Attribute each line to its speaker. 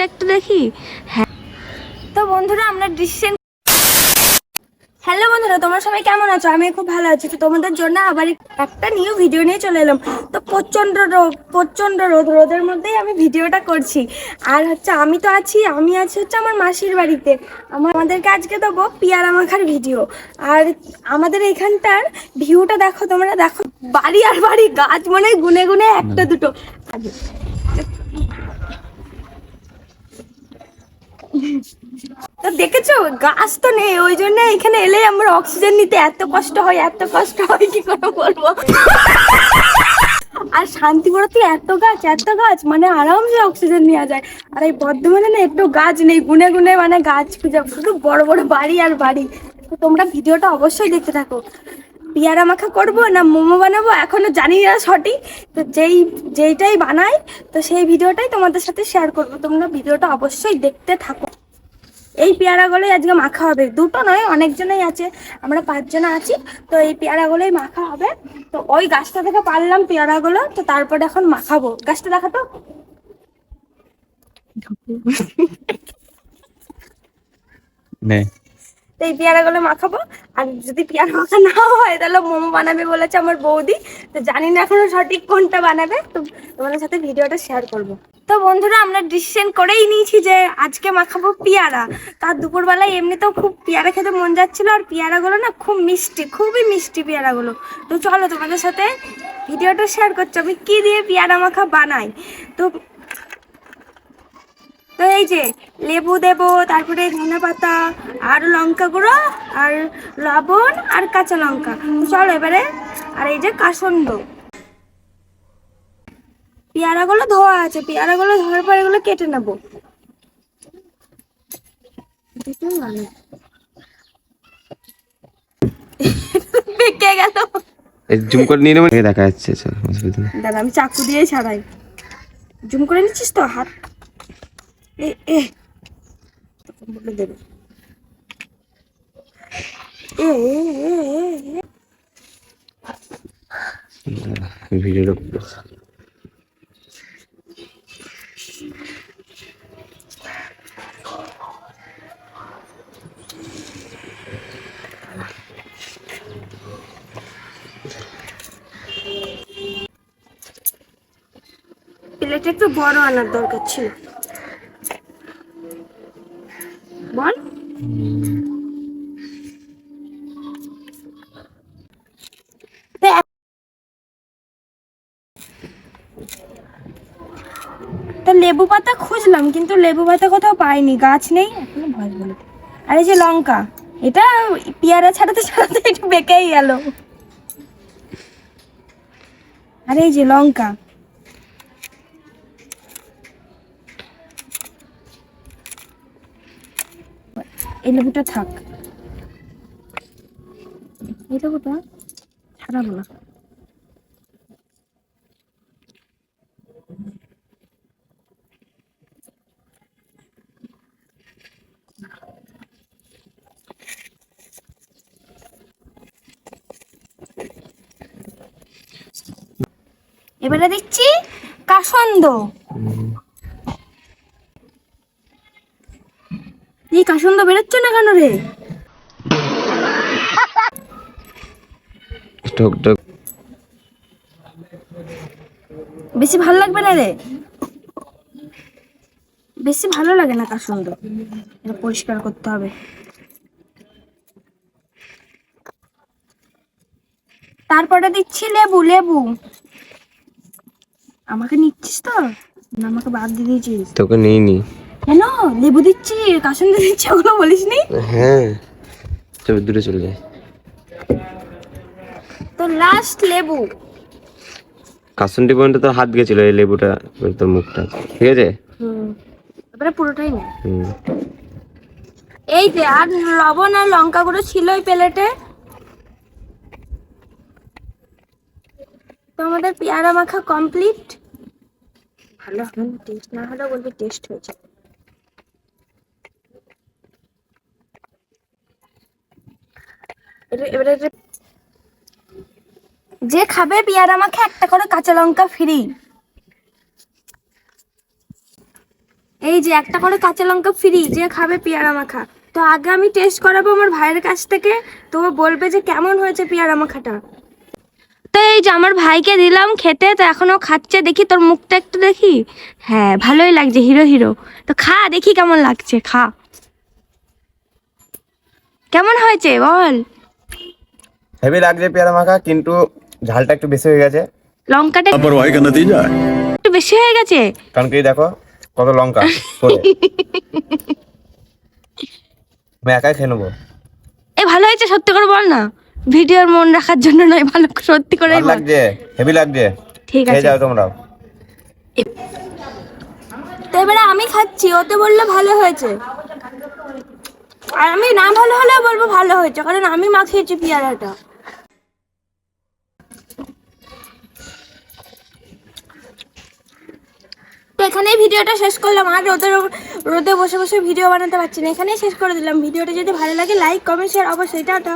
Speaker 1: মুখটা একটু দেখি। হ্যাঁ। তো বন্ধুরা, আমরা ডিসিশন হ্যালো বন্ধুরা, তোমরা সবাই কেমন আছো? আমি খুব ভালো আছি। তো তোমাদের জন্য আবার একটা নিউ ভিডিও নিয়ে চলে এলাম। তো প্রচণ্ড রোদ প্রচণ্ড রোদ। রোদের মধ্যেই আমি ভিডিওটা করছি। আর হচ্ছে, আমি তো আছি, আমি আছি হচ্ছে আমার মাসির বাড়িতে। আমাদেরকে আজকে দেবো পিয়ারা মাখার ভিডিও আর আমাদের এখানটার ভিউটা দেখো তোমরা। দেখো, বাড়ি আর বাড়ি, গাছ মানে গুনে গুনে একটা দুটো। তো দেখেছ? গাছ তো নেই, ওই জন্য এখানে এলে আমার অক্সিজেন নিতে এত কষ্ট হয়, এত কষ্ট হয়, কি করে বলব? আর শান্তিপুরতে এত গাছ এত গাছ মানে আরামসে অক্সিজেন নেওয়া যায়। আর এই বর্ধমানে না একটু গাছ নেই, গুনে গুনে মানে গাছ খুঁজে, শুধু বড় বড় বাড়ি আর বাড়ি। তো তোমরা ভিডিওটা অবশ্যই দেখতে থাকো। পেয়ারা মাখা করব না মোমো বানাবো, এখনও জানি না সঠিক। তো যেই, যেইটাই বানাই, তো সেই ভিডিওটাই তোমাদের সাথে শেয়ার করব। তোমরা ভিডিওটা অবশ্যই দেখতে থাকো। এই পেয়ারাগুলোই আজকে মাখা হবে। দুটো নয় অনেকজনই আছে। আমরা পাঁচজন আছি তো এই পেয়ারাগুলোই মাখা হবে। তো ওই গাছটা থেকে পারলাম পেয়ারাগুলো তো তারপরে এখন মাখাবো। গাছটা দেখা তো? এই পেয়ারাগুলো মাখাবো। আর যদি পেয়ারা মাখা না হয় তাহলে মোমো বানাবে বলেছে আমার বৌদি। তো জানি না এখনও সঠিক কোনটা বানাবে। তো তোমাদের সাথে ভিডিওটা শেয়ার করব। তো বন্ধুরা, আমরা ডিসিশন করেই নিয়েছি যে আজকে মাখাবো পেয়ারা। তার দুপুরবেলায় এমনিতেও খুব পেয়ারা খেতে মন যাচ্ছিল, আর পেয়ারাগুলো না খুব মিষ্টি, খুবই মিষ্টি পেয়ারাগুলো। তো চলো তোমাদের সাথে ভিডিওটা শেয়ার করছি, আমি কি দিয়ে পেয়ারা মাখা বানাই। তো তো এই যে লেবু দেবো, তারপরে ধনে পাতা, আর লঙ্কা গুঁড়ো, আর লবণ, আর কাঁচা লঙ্কা। চলো এবারে, আর এই যে কাসন্দ পেয়ারাগুলো ধোয়া আছে পেয়ারাগুলো ধোয়ার পর এগুলো কেটে নেব। গেল।
Speaker 2: জুম করে নিয়ে নেব। দেখা যাচ্ছে চল অসুবিধা নেই
Speaker 1: দাদা আমি চাকু দিয়ে ছাড়াই। জুম করে নিচ্ছিস তো হাত? এ এ। বলে দেবে।
Speaker 2: ভিডিওটা
Speaker 1: প্লেট একটু বড় আনার দরকার ছিল। বল। তো লেবু পাতা খুঁজলাম, কিন্তু লেবু পাতা কোথাও পাইনি, গাছ নেই বলে আর এই যে লঙ্কা, এটা পেয়ারা ছাড়াতে ছাড়াতে একটু বেঁকেই গেল। আর এই যে লঙ্কা এই লেবুটা থাক। এই লেবুটা ছাড়াবো না। এবারে দেখছি কাসন্দ। কাসন্দ বেরোচ্ছে না কেন রে? বেশি ভালো লাগবে না রে? বেশি ভালো লাগে না কাসন্দ এটা পরিষ্কার করতে হবে। তারপরে দিচ্ছি লেবু লেবু। আমাকে নিচ্ছিস তো? না আমাকে বাদ দিয়ে দিয়েছিস?
Speaker 2: তোকে নেই নি
Speaker 1: কেন? লেবু দিচ্ছি কাসন্দ দিচ্ছি ওগুলো বলিস নি?
Speaker 2: হ্যাঁ। চল দূরে চলে যাই।
Speaker 1: তো লাস্ট লেবু।
Speaker 2: কাসুন্ডি পর্যন্ত তোর হাত গেছিল এই লেবুটা তোর মুখটা। ঠিক আছে?
Speaker 1: হুম। এবারে পুরোটাই না।
Speaker 2: হুম।
Speaker 1: এই যে আর লবণ আর লঙ্কা গুঁড়ো ছিল ওই প্লেটে। তো আমাদের পেয়ারা মাখা কমপ্লিট ভালো টেস্ট না হলে বলবি টেস্ট হয়েছে যে খাবে পেয়ারা মাখা একটা করে কাঁচা লঙ্কা ফ্রি। এই যে একটা করে কাঁচা লঙ্কা ফ্রি, যে খাবে পেয়ারা মাখা তো আগে আমি টেস্ট করাবো আমার ভাইয়ের কাছ থেকে, তো বলবে যে কেমন হয়েছে পেয়ারা মাখাটা তো এই যে আমার ভাইকে দিলাম খেতে, তো এখনও খাচ্ছে, দেখি তোর মুখটা একটু দেখি। হ্যাঁ ভালোই লাগছে, হিরো হিরো। তো খা, দেখি কেমন লাগছে, খা। কেমন হয়েছে, বল।
Speaker 2: হেভি লাগছে পেয়ারা মাখা কিন্তু ঝালটা একটু বেশি হয়ে গেছে।
Speaker 1: লঙ্কাটা
Speaker 3: তারপর ওই কেন দিয়ে যায়?
Speaker 1: একটু বেশি হয়ে গেছে?
Speaker 2: কারণ কি দেখো কত লঙ্কা আমি একাই খেয়ে নেব।
Speaker 1: এ ভালো হয়েছে সত্যি করে বল না। ভিডিওর মন রাখার জন্য নয় ভালো সত্যি করে
Speaker 2: লাগছে হেভি লাগছে।
Speaker 1: ঠিক আছে।
Speaker 2: যাও তোমরা।
Speaker 1: তো এবারে আমি খাচ্ছি ওতে বললে ভালো হয়েছে। আর আমি না ভালো হলেও বলব ভালো হয়েছে কারণ আমি মাখিয়েছি পেয়ারাটা। তো এখানেই ভিডিওটা শেষ করলাম। আর রোদে রোদে বসে বসে ভিডিও বানাতে পারছি না। এখানেই শেষ করে দিলাম। ভিডিওটা যদি ভালো লাগে লাইক কমেন্ট শেয়ার অবশ্যই, টাটা।